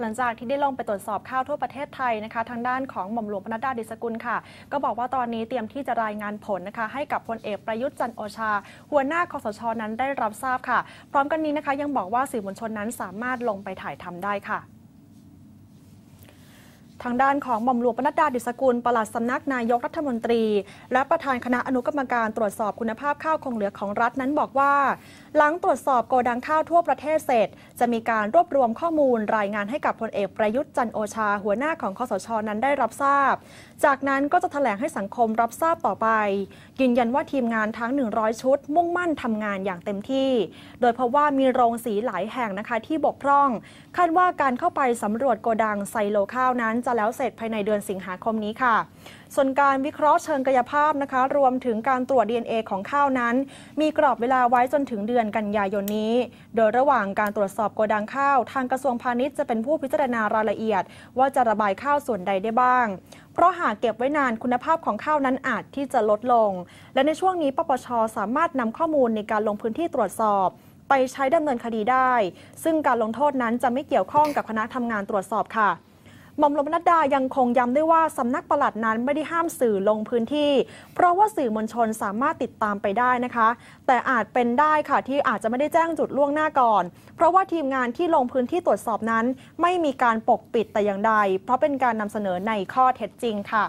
หลังจากที่ได้ลงไปตรวจสอบข้าวทั่วประเทศไทยนะคะ ทางด้านของหม่อมหลวงพนัดดาดิสกุลค่ะ ก็บอกว่าตอนนี้เตรียมที่จะรายงานผลนะคะ ให้กับพลเอกประยุทธ์จันโอชา หัวหน้าคอสชนั้นได้รับทราบค่ะ พร้อมกันนี้นะคะยังบอกว่าสื่อมวลชนนั้นสามารถลงไปถ่ายทำได้ค่ะ ทางด้านของหม่อมหลวงปนัดดาดิสกุลปลัดสำนักนายกรัฐมนตรี และประธานคณะอนุกรรมการตรวจสอบคุณภาพข้าวคงเหลือของรัฐนั้นบอกว่า หลังตรวจสอบโกดังข้าวทั่วประเทศเสร็จ จะมีการรวบรวมข้อมูลรายงานให้กับพลเอกประยุทธ์จันโอชา หัวหน้าของคอสชนั้นได้รับทราบ จากนั้นก็จะแถลงให้สังคมรับทราบต่อไป ยืนยันว่าทีมงานทั้ง 100 ชุด มุ่งมั่นทำงานอย่างเต็มที่ โดยเพราะว่ามีโรงสีหลายแห่งนะคะที่บกพร่อง คาดว่าการเข้าไปสำรวจโกดังไซโลข้าวนั้นจะแล้วเสร็จภายในเดือนสิงหาคมนี้ค่ะ ส่วนการวิเคราะห์เชิงกายภาพนะคะ รวมถึงการตรวจ DNA ของข้าวนั้น มีกรอบเวลาไว้จนถึงเดือนกันยายนนี้ โดยระหว่างการตรวจสอบโกดังข้าว ทางกระทรวงพาณิชย์จะเป็นผู้พิจารณารายละเอียด ว่าจะระบายข้าวส่วนใดได้บ้าง เพราะหากเก็บไว้นานคุณภาพของข้าวนั้นอาจที่จะลดลง และในช่วงนี้ปปชสามารถนำข้อมูลในการลงพื้นที่ตรวจสอบไปใช้ดำเนินคดีได้ ซึ่งการลงโทษนั้นจะไม่เกี่ยวข้องกับคณะทำงานตรวจสอบค่ะ หม่อมหลวงปนัดดายังคงย้ำด้วยว่าสำนักปลัดนั้นไม่ได้ห้ามสื่อลงพื้นที่ เพราะว่าสื่อมวลชนสามารถติดตามไปได้นะคะ แต่อาจเป็นได้ค่ะที่อาจจะไม่ได้แจ้งจุดล่วงหน้าก่อน เพราะว่าทีมงานที่ลงพื้นที่ตรวจสอบนั้น ไม่มีการปกปิดแต่อย่างใด เพราะเป็นการนำเสนอในข้อเท็จจริงค่ะ